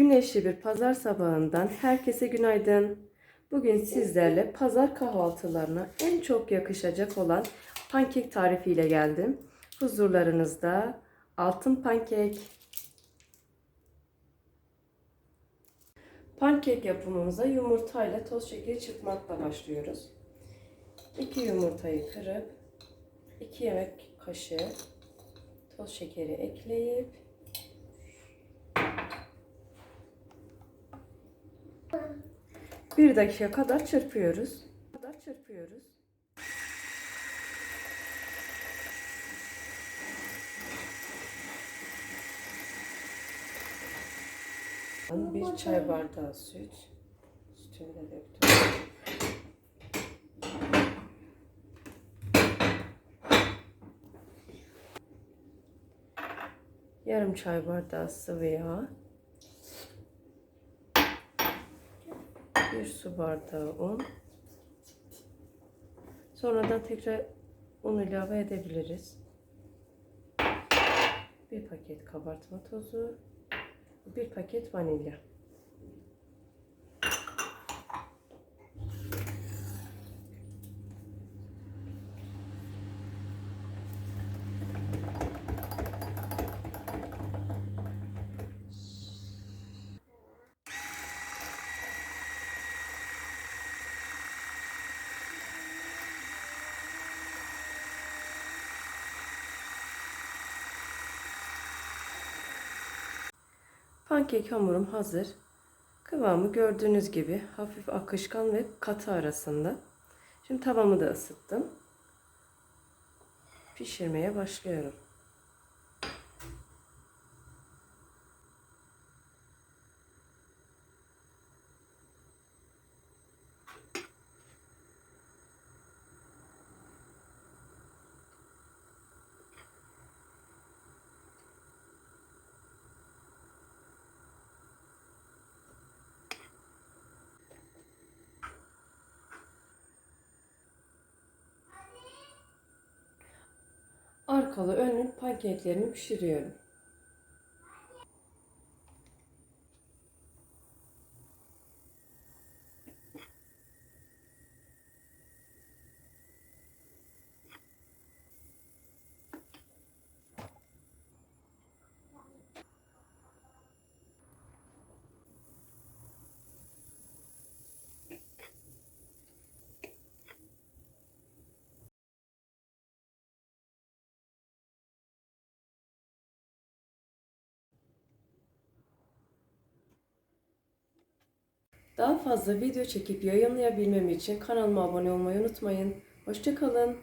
Güneşli bir pazar sabahından herkese günaydın. Bugün sizlerle pazar kahvaltılarına en çok yakışacak olan pankek tarifiyle geldim. Huzurlarınızda altın pankek. Pankek yapımımıza yumurtayla toz şekeri çırpmakla başlıyoruz. 2 yumurtayı kırıp 2 yemek kaşığı toz şekeri ekleyip bir dakika kadar çırpıyoruz. kadar çırpıyoruz. Bir çay bardağı süt. Sütümü de döktüm. Yarım çay bardağı sıvı yağ. Bir su bardağı un. Sonradan tekrar un ilave edebiliriz. Bir paket kabartma tozu. Bir paket vanilya. Pankek hamurum hazır. Kıvamı gördüğünüz gibi hafif akışkan ve katı arasında. Şimdi tavamı da ısıttım. Pişirmeye başlıyorum. Arkalı önlü pankeklerimi pişiriyorum. Daha fazla video çekip yayınlayabilmem için kanalıma abone olmayı unutmayın. Hoşçakalın.